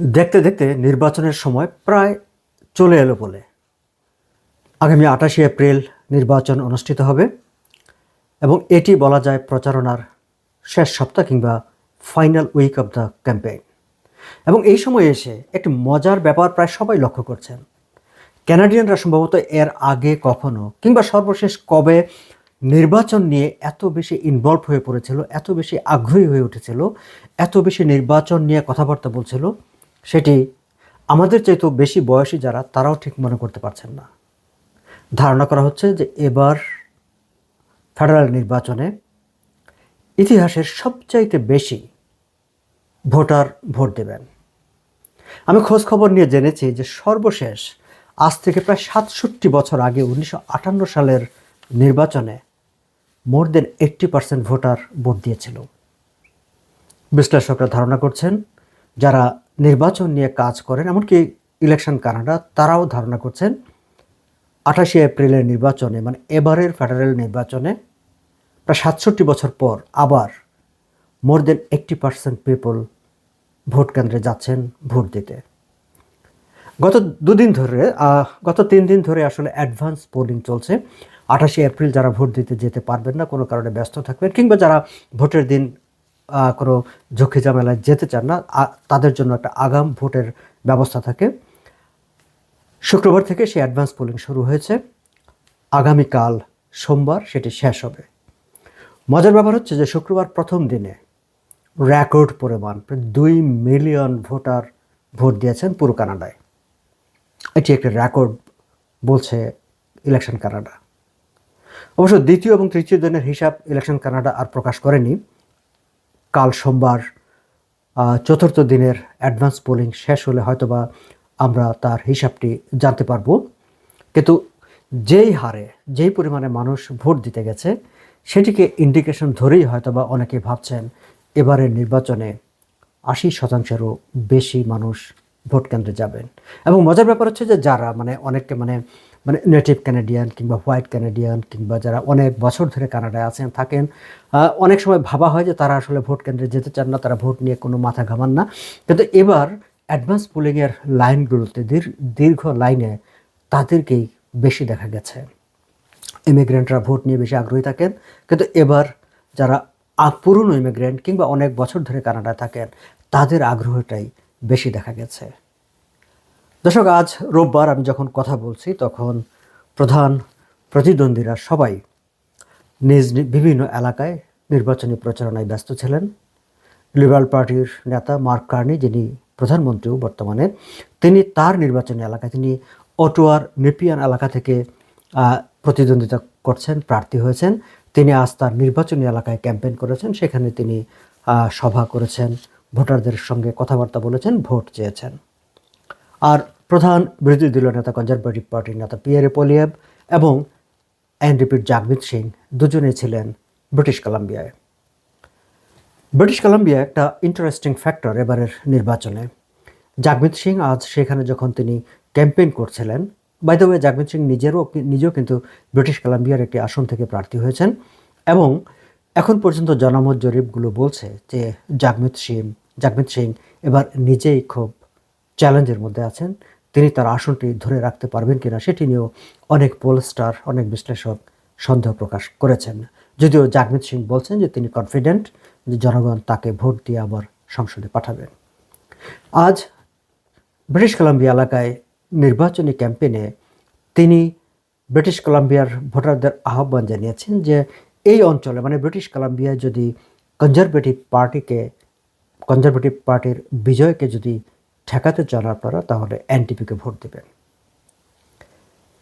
দেখতে দেখতে নির্বাচনের সময় প্রায় চলে এলো বলে। আগামী আটাশে এপ্রিল নির্বাচন অনুষ্ঠিত হবে এবং এটি বলা যায় প্রচারণার শেষ সপ্তাহ কিংবা final week of the campaign. এবং এই সময়ে এসে একটি মজার ব্যাপার প্রায় সবাই লক্ষ্য করছেন। ক্যানাডিয়ানরা সম্ভবত এর আগে কখনো কিংবা সর্বশেষ কবে নির্বাচন নিয়ে এত বেশি ইনভলভ হয়ে পড়েছিল, এত বেশি আগ্রহী হয়ে উঠেছিল, এত বেশি নির্বাচন নিয়ে কথাবার্তা বলছিল সেটি আমাদের চাইতেও বেশি বয়সী যারা, তারাও ঠিক মনে করতে পারছেন না। ধারণা করা হচ্ছে যে এবার ফেডারেল নির্বাচনে ইতিহাসের সবচাইতে বেশি ভোটার ভোট দেবেন। আমি খোঁজ খবর নিয়ে জেনেছি যে সর্বশেষ আজ থেকে প্রায় সাতষট্টি বছর আগে উনিশশো আটান্ন সালের নির্বাচনে more than eighty percent voter vote দিয়েছিল। বিশ্লেষকরা ধারণা করছেন, যারা নির্বাচন নিয়ে কাজ করেন, এমনকি ইলেকশন কানাডা তারাও ধারণা করছেন আঠাশে এপ্রিলের নির্বাচনে মানে এবারের ফেডারেল নির্বাচনে প্রায় সাতষট্টি বছর পর আবার more than eighty percent people vote কেন্দ্রে যাচ্ছেন ভোট দিতে। গত দুদিন ধরে গত তিন দিন ধরে আসলে অ্যাডভান্স পোলিং চলছে। আঠাশে এপ্রিল যারা ভোট দিতে যেতে পারবেন না, কোনো কারণে ব্যস্ত থাকবেন, কিংবা যারা ভোটের দিন কোনো ঝুঁকি ঝামেলায় যেতে চান না তাদের জন্য একটা আগাম ভোটের ব্যবস্থা থাকে। শুক্রবার থেকে সেই অ্যাডভান্স পোলিং শুরু হয়েছে। আগামীকাল সোমবার সেটি শেষ হবে। মজার ব্যাপার হচ্ছে যে শুক্রবার প্রথম দিনে রেকর্ড পরিমাণ দুই মিলিয়ন ভোটার ভোট দিয়েছেন পুরো কানাডায়। এটি একটি রেকর্ড বলছে ইলেকশন কানাডা। অবশ্য দ্বিতীয় এবং তৃতীয় দিনের হিসাব ইলেকশন কানাডা আর প্রকাশ করেনি। কাল সোমবার চতুর্থ দিনের অ্যাডভান্স পোলিং শেষ হলে হয়তোবা আমরা তার হিসাবটি জানতে পারব। কিন্তু যেই হারে, যেই পরিমাণে মানুষ ভোট দিতে গেছে, সেটিকে ইন্ডিকেশন ধরেই হয়তোবা অনেকে ভাবছেন এবারের নির্বাচনে আশি শতাংশেরও বেশি মানুষ ভোট কেন্দ্রে যাবেন। এবং মজার ব্যাপার হচ্ছে যে যারা মানে অনেককে মানে মানে নেটিভ ক্যানাডিয়ান কিংবা হোয়াইট ক্যানাডিয়ান কিংবা যারা অনেক বছর ধরে কানাডায় আছেন, থাকেন অনেক সময় ভাবা হয় যে তারা আসলে ভোট কেন্দ্রে যেতে চান না, তারা ভোট নিয়ে কোনো মাথা ঘামান না। কিন্তু এবার অ্যাডভান্স পোলিংয়ের লাইনগুলোতে দীর- দীর্ঘ লাইনে তাদেরকেই বেশি দেখা গেছে। ইমিগ্রেন্টরা ভোট নিয়ে বেশি আগ্রহী থাকেন। কিন্তু এবার যারা পুরনো ইমিগ্রেন্ট কিংবা অনেক বছর ধরে কানাডায় থাকেন, তাদের আগ্রহটাই বেশি দেখা গেছে। দর্শক, আজ রোববার আমি যখন কথা বলছি, তখন প্রধান প্রতিদ্বন্দ্বীরা সবাই নিজ বিভিন্ন এলাকায় নির্বাচনী প্রচারণায় ব্যস্ত ছিলেন। লিবারাল পার্টির নেতা মার্ক কার্নি, যিনি প্রধানমন্ত্রীও বর্তমানে, তিনি তার নির্বাচনী এলাকায়, তিনি অটোয়ার নেপিয়ান এলাকা থেকে প্রতিদ্বন্দ্বিতা করছেন, প্রার্থী হয়েছেন। তিনি আজ তার নির্বাচনী এলাকায় ক্যাম্পেইন করেছেন, সেখানে তিনি সভা করেছেন, ভোটারদের সঙ্গে কথাবার্তা বলেছেন, ভোট চেয়েছেন। আর প্রধান বিরোধী দলীয় নেতা কনজারভেটিভ পার্টির নেতা পিয়ারে পোলিয়েব এবং এনডিপির জাগমিত সিং দুজনেই ছিলেন ব্রিটিশ কলাম্বিয়ায় ব্রিটিশ কলাম্বিয়া একটা ইন্টারেস্টিং ফ্যাক্টর এবারের নির্বাচনে। জাগমিত সিং আজ সেখানে যখন তিনি ক্যাম্পেইন করছিলেন by the way Jagmeet Singh নিজেরও নিজেও কিন্তু ব্রিটিশ কলাম্বিয়ার একটি আসন থেকে প্রার্থী হয়েছেন এবং এখন পর্যন্ত জনমত জরিপগুলো বলছে যে জাগমিত সিং জাগমিত সিং এবার নিজেই খুব চ্যালেঞ্জের মধ্যে আছেন। তিনি তার আসনটি ধরে রাখতে পারবেন কিনা সেটি নিয়েও অনেক পোলস্টার, অনেক বিশ্লেষক সন্দেহ প্রকাশ করেছেন। যদিও জাগমিত সিং বলছেন যে তিনি কনফিডেন্ট যে জনগণ তাকে ভোট দিয়ে আবার সংসদে পাঠাবেন আজ ব্রিটিশ কলাম্বিয়া এলাকায় নির্বাচনী ক্যাম্পেইনে তিনি ব্রিটিশ কলাম্বিয়ার ভোটারদের আহ্বান জানিয়েছেন যে এই অঞ্চলে মানে ব্রিটিশ কলাম্বিয়ায় যদি কনজারভেটিভ পার্টিকে কনজারভেটিভ পার্টির বিজয়কে যদি ঠেকাতে চান আপনারা তাহলে এনটিপিকে ভোট দেবেন।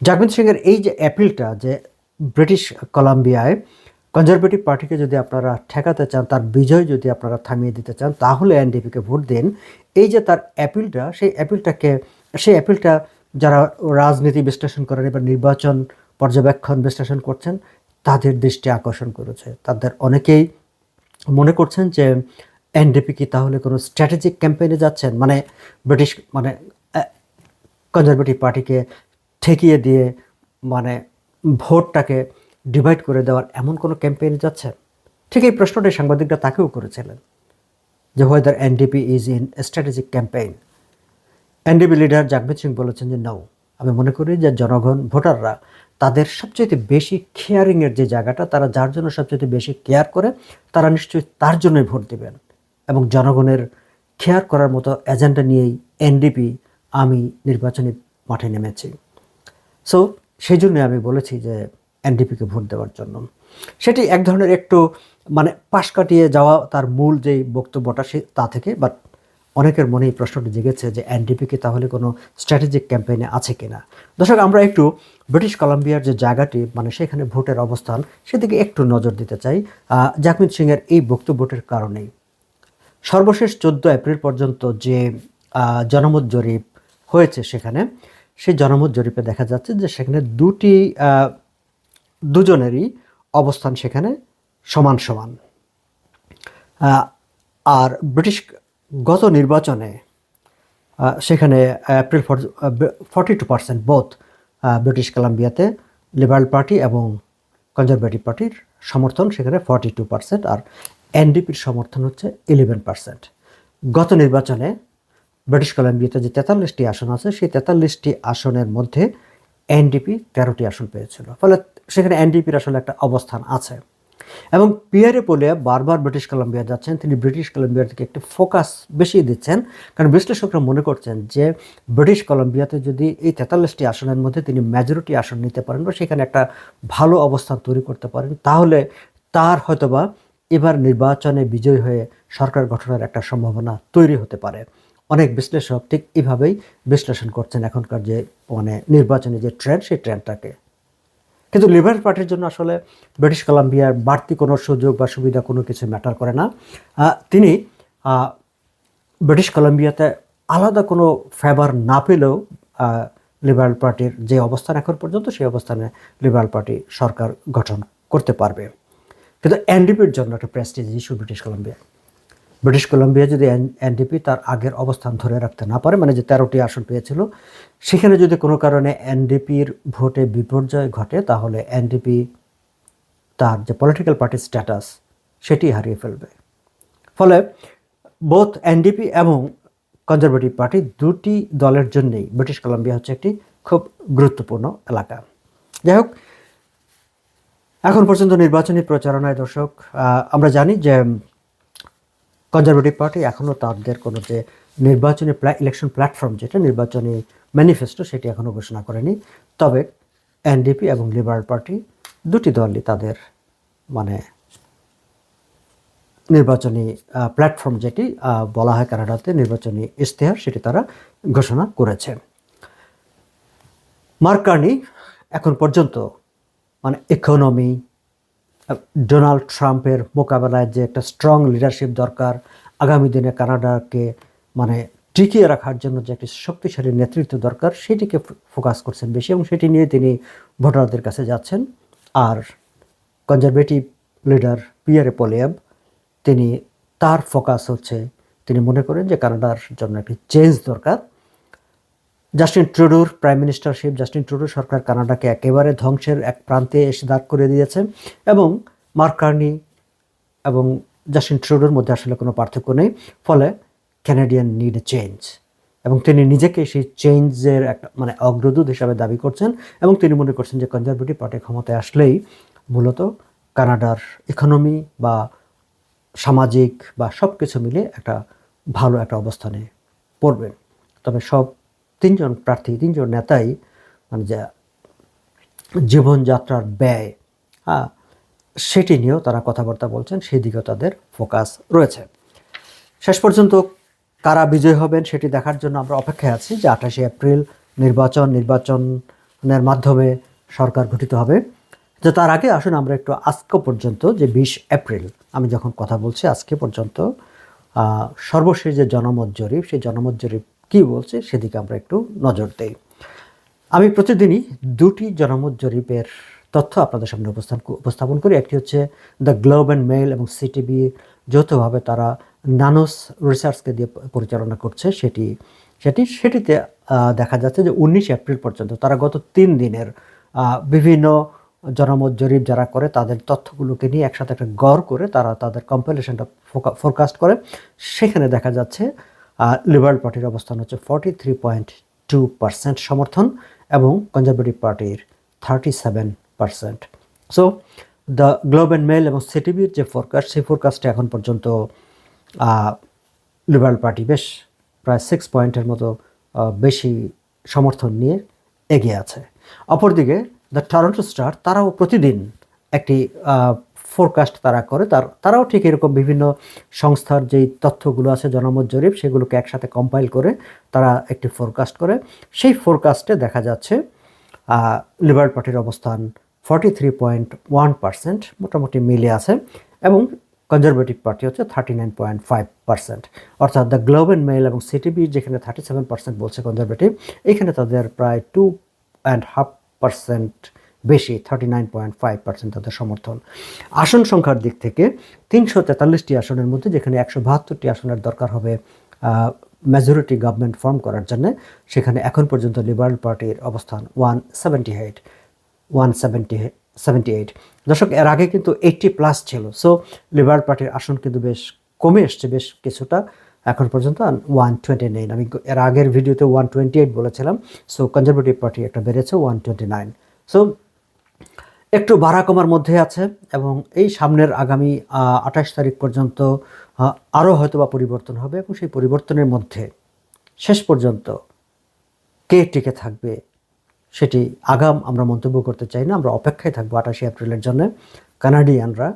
জাগমিত সিংয়ের এই যে অ্যাপিলটা যে ব্রিটিশ কলাম্বিয়ায় কনজারভেটিভ পার্টিকে যদি আপনারা ঠেকাতে চান, তার বিজয় যদি আপনারা থামিয়ে দিতে চান, তাহলে এনডিপিকে ভোট দিন। এই যে তার অ্যাপিলটা সেই অ্যাপিলটাকে সেই অ্যাপিলটা যারা রাজনীতি বিশ্লেষণ করেন এবার নির্বাচন পর্যবেক্ষণ বিশ্লেষণ করছেন, তাদের দৃষ্টি আকর্ষণ করেছে। তাদের অনেকেই মনে করছেন যে এনডিপি কি তাহলে কোনো স্ট্র্যাটেজিক ক্যাম্পেইনে যাচ্ছেন? মানে ব্রিটিশ মানে কনজারভেটিভ পার্টিকে ঠেকিয়ে দিয়ে মানে ভোটটাকে ডিভাইড করে দেওয়ার এমন কোনো ক্যাম্পেইনে যাচ্ছেন? ঠিক এই প্রশ্নটাই সাংবাদিকরা তাকেও করেছিলেন, যে whether NDP is in strategic campaign NDP leader Jagmeet Singh বলেছেন যে নাও আমি মনে করি যে জনগণ, ভোটাররা তাদের সবচেয়ে বেশি কেয়ারিংয়ের যে জায়গাটা, তারা যার জন্য সবচেয়ে বেশি কেয়ার করে, তারা নিশ্চয়ই তার জন্যই ভোট দেবেন। এবং জনগণের খেয়ার করার মতো এজেন্ডা নিয়েই এনডিপি আমি নির্বাচনী মাঠে নেমেছি। সো সেই জন্য আমি বলেছি যে এনডিপিকে ভোট দেওয়ার জন্য। সেটি এক ধরনের একটু মানে পাশ কাটিয়ে যাওয়া তার মূল যেই বক্তব্যটা সে তা থেকে বাট অনেকের মনে এই প্রশ্নটি জেগেছে যে এনডিপিকে তাহলে কোনো স্ট্র্যাটেজিক ক্যাম্পেইনে আছে কিনা। দর্শক আমরা একটু ব্রিটিশ কলাম্বিয়ার যে জায়গাটি মানে সেখানে ভোটের অবস্থান সেদিকে একটু নজর দিতে চাই। আহ, জাকমিত সিংয়ের এই বক্তব্যটির কারণেই। সর্বশেষ চোদ্দ এপ্রিল পর্যন্ত যে জনমত জরিপ হয়েছে সেখানে, সেই জনমত জরিপে দেখা যাচ্ছে যে সেখানে দুটি দুজনেরই অবস্থান সেখানে সমান সমান। আর ব্রিটিশ গত নির্বাচনে সেখানে April forty two percent both British কলাম্বিয়াতে liberal party এবং কনজারভেটিভ পার্টির সমর্থন সেখানে ফর্টি টু পার্সেন্ট আর এনডিপির সমর্থন হচ্ছে ইলেভেন পার্সেন্ট গত নির্বাচনে ব্রিটিশ কলাম্বিয়াতে যে তেতাল্লিশটি আসন আছে, সেই তেতাল্লিশটি আসনের মধ্যে এনডিপি তেরোটি আসন পেয়েছিল। ফলে সেখানে এনডিপির আসলে একটা অবস্থান আছে। এবং পিয়ারে পোলে বারবার ব্রিটিশ কলাম্বিয়া যাচ্ছেন, তিনি ব্রিটিশ কলাম্বিয়ার দিকে একটু ফোকাস বেশি দিচ্ছেন। কারণ বিশ্লেষকরা মনে করছেন যে, ব্রিটিশ কলাম্বিয়াতে যদি এই তেতাল্লিশটি আসনের মধ্যে তিনি মেজরিটি আসন নিতে পারেন বা সেখানে একটা ভালো অবস্থান তৈরি করতে পারেন, তাহলে তার হয়তোবা এবার নির্বাচনে বিজয় হয়ে সরকার গঠনের একটা সম্ভাবনা তৈরি হতে পারে। অনেক বিশ্লেষক ঠিক এভাবেই বিশ্লেষণ করছেন এখনকার যে মানে নির্বাচনে যে ট্রেন্ড সেই ট্রেন্ডটাকে কিন্তু লিবারেল পার্টির জন্য আসলে ব্রিটিশ কলাম্বিয়ার বাড়তি কোনো সুযোগ বা সুবিধা কোনো কিছু ম্যাটার করে না। তিনি ব্রিটিশ কলাম্বিয়াতে আলাদা কোনো ফেভার না পেলেও লিবারেল পার্টির যে অবস্থান এখন পর্যন্ত, সেই অবস্থানে লিবারেল পার্টি সরকার গঠন করতে পারবে। কিন্তু এনডিপির জন্য একটা prestige issue British Columbia British Columbia যদি এনডিপি তার আগের অবস্থান ধরে রাখতে না পারে মানে যে তেরোটি আসন পেয়েছিল, সেখানে যদি কোনো কারণে এনডিপির ভোটে বিপর্যয় ঘটে, তাহলে এনডিপি তার যে পলিটিক্যাল পার্টির স্ট্যাটাস সেটি হারিয়ে ফেলবে। ফলে বোথ এনডিপি এবং কনজারভেটিভ পার্টি দুটি দলের জন্যেই ব্রিটিশ কলম্বিয়া হচ্ছে একটি খুব গুরুত্বপূর্ণ এলাকা। যাই হোক এখন পর্যন্ত নির্বাচনী প্রচারণায় দর্শক আমরা জানি যে কনজারভেটিভ পার্টি এখনও তাদের কোনো যে নির্বাচনী ইলেকশন প্ল্যাটফর্ম যেটা, নির্বাচনী ম্যানিফেস্টো সেটি এখনও ঘোষণা করেনি। তবে এনডিপি এবং লিবারেল পার্টি দুটি দলই তাদের মানে নির্বাচনী প্ল্যাটফর্ম যেটি বলা হয় কানাডাতে নির্বাচনী ইশতেহার সেটি তারা ঘোষণা করেছে। মার্ক কার্নি এখন পর্যন্ত মানে ইকোনমি ডোনাল্ড ট্রাম্পের মোকাবেলায় যে একটা স্ট্রং লিডারশিপ দরকার, আগামী দিনে কানাডাকে মানে টিকিয়ে রাখার জন্য যে একটি শক্তিশালী নেতৃত্ব দরকার, সেটিকে ফোকাস করছেন বেশি এবং সেটি নিয়ে তিনি ভোটারদের কাছে যাচ্ছেন। আর কনজারভেটিভ লিডার পিয়ারে পোলিয়াব তিনি তার ফোকাস হচ্ছে, তিনি মনে করেন যে কানাডার জন্য একটি চেঞ্জ দরকার। জাস্টিন ট্রুডোর, প্রাইম মিনিস্টারশিপ জাস্টিন ট্রুডো সরকার কানাডাকে একেবারে ধ্বংসের এক প্রান্তে এসে দাঁড় করে দিয়েছে এবং মার্ক কার্নি এবং জাস্টিন ট্রুডোর মধ্যে আসলে কোনো পার্থক্য নেই, ফলে ক্যানাডিয়ান নিড এ চেঞ্জ এবং তিনি নিজেকে সেই চেঞ্জের একটা মানে অগ্রদূত হিসাবে দাবি করছেন এবং তিনি মনে করছেন যে কনজারভেটিভ পার্টি ক্ষমতায় আসলেই মূলত কানাডার ইকোনমি বা সামাজিক বা সব কিছু মিলে একটা ভালো একটা অবস্থানে পড়বেন। তবে সব তিনজন প্রার্থী, তিনজন নেতাই মানে যা জীবনযাত্রার ব্যয় হ্যাঁ সেটি নিয়েও তারা কথাবার্তা বলছেন সেই দিকেও তাদের ফোকাস রয়েছে। শেষ পর্যন্ত কারা বিজয় হবেন সেটি দেখার জন্য আমরা অপেক্ষায় আছি যে আঠাশে এপ্রিল নির্বাচন, নির্বাচনের মাধ্যমে সরকার গঠিত হবে। যে তার আগে আসুন আমরা একটু আজকে পর্যন্ত যে বিশ এপ্রিল, আমি যখন কথা বলছি আজকে পর্যন্ত সর্বশেষ যে জনমত জরিপ, সেই জনমত জরিপ কী বলছে সেদিকে আমরা একটু নজর দেই। আমি প্রতিদিনই দুটি জনমত জরিপের তথ্য আপনাদের সামনে উপস্থান উপস্থাপন করি। একটি হচ্ছে দ্য গ্লোব অ্যান্ড মেইল এবং সিটিভি যৌথভাবে তারা নানোস রিসার্চকে দিয়ে পরিচালনা করছে সেটি সেটি, সেটিতে দেখা যাচ্ছে যে উনিশ এপ্রিল পর্যন্ত তারা গত তিন দিনের বিভিন্ন জনমত জরিপ যারা করে তাদের তথ্যগুলোকে নিয়ে একসাথে একটা গড় করে তারা তাদের কম্পিলেশনটা ফোরকাস্ট করে। সেখানে দেখা যাচ্ছে লিবারেল পার্টির অবস্থান হচ্ছে forty three point two percent সমর্থন এবং কনজারভেটিভ পার্টির thirty seven percent so the Globe and Mail এবং সিটিভির যে ফোরকাস্ট সেই ফোরকাস্টে এখন পর্যন্ত লিবারেল পার্টি বেশ প্রায় সিক্স পয়েন্টের মতো বেশি সমর্থন নিয়ে এগিয়ে আছে। অপরদিকে দ্য টরন্টো স্টার তারাও প্রতিদিন একটি ফোরকাস্ট তারা করে, তার, তারাও ঠিক এরকম বিভিন্ন সংস্থার যেই তথ্যগুলো আছে, জনমত জরিপ, সেগুলোকে একসাথে কম্পাইল করে তারা একটি ফোরকাস্ট করে। সেই ফোরকাস্টে দেখা যাচ্ছে লিবারেল পার্টির অবস্থান forty three point one percent মোটামুটি মিলে আছে, এবং কনজারভেটিভ পার্টি হচ্ছে thirty nine point five percent অর্থাৎ দ্য গ্লোব অ্যান্ড মেল এবং সিটিবি যেখানে থার্টি সেভেন পার্সেন্ট বলছে কনজারভেটিভ এখানে তাদের প্রায় টু অ্যান্ড হাফ পার্সেন্ট বেশি thirty nine point five percent তাদের সমর্থন। আসন সংখ্যার দিক থেকে তিনশো তেতাল্লিশটি আসনের মধ্যে যেখানে একশো বাহাত্তরটি আসনের দরকার হবে মেজরিটি গভর্নমেন্ট ফর্ম করার জন্য, সেখানে এখন পর্যন্ত লিবারেল পার্টির অবস্থান one seventy eight one seventy seventy eight দর্শক, এর আগে কিন্তু এইটটি প্লাস ছিল সো লিবারেল পার্টির আসন কিন্তু বেশ কমে এসছে, বেশ কিছুটা। এখন পর্যন্ত ওয়ান টোয়েন্টি নাইন আমি এর আগের ভিডিওতে ওয়ান টোয়েন্টি এইট বলেছিলাম সো কনজারভেটিভ পার্টি একটা বেড়েছে ওয়ান টোয়েন্টি নাইন সো একটু বাড়া কমার মধ্যে আছে এবং এই সামনের আগামী আঠাশ তারিখ পর্যন্ত আরও হয়তো বা পরিবর্তন হবে এবং সেই পরিবর্তনের মধ্যে শেষ পর্যন্ত কে টিকে থাকবে সেটি আগাম আমরা মন্তব্য করতে চাই না। আমরা অপেক্ষায় থাকব আঠাশে এপ্রিলের জন্য। কানাডিয়ানরা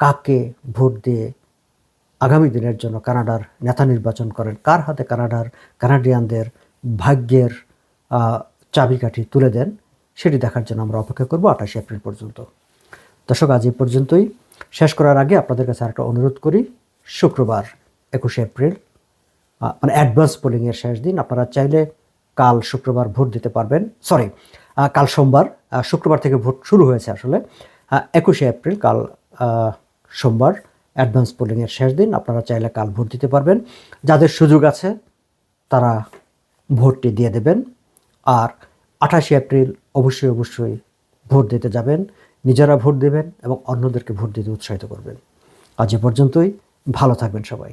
কাকে ভোট দিয়ে আগামী দিনের জন্য কানাডার নেতা নির্বাচন করেন? কার হাতে কানাডার কানাডিয়ানদের ভাগ্যের চাবিকাঠি তুলে দেন? সেটি দেখার জন্য আমরা অপেক্ষা করব আঠাশে এপ্রিল পর্যন্ত। দর্শক, আজ এই পর্যন্তই। শেষ করার আগে আপনাদের কাছে আরেকটা অনুরোধ করি, শুক্রবার একুশে এপ্রিল মানে অ্যাডভান্স পোলিংয়ের শেষ দিন। আপনারা চাইলে কাল শুক্রবার ভোট দিতে পারবেন। সরি কাল সোমবার শুক্রবার থেকে ভোট শুরু হয়েছে আসলে। একুশে এপ্রিল, কাল সোমবার অ্যাডভান্স পোলিংয়ের শেষ দিন। আপনারা চাইলে কাল ভোট দিতে পারবেন। যাদের সুযোগ আছে, তারা ভোটটি দিয়ে দেবেন। আর আঠাশে এপ্রিল অবশ্যই অবশ্যই ভোট দিতে যাবেন, নিজেরা ভোট দেবেন এবং অন্যদেরকে ভোট দিতে উৎসাহিত করবেন। আজ এ পর্যন্তই, ভালো থাকবেন সবাই।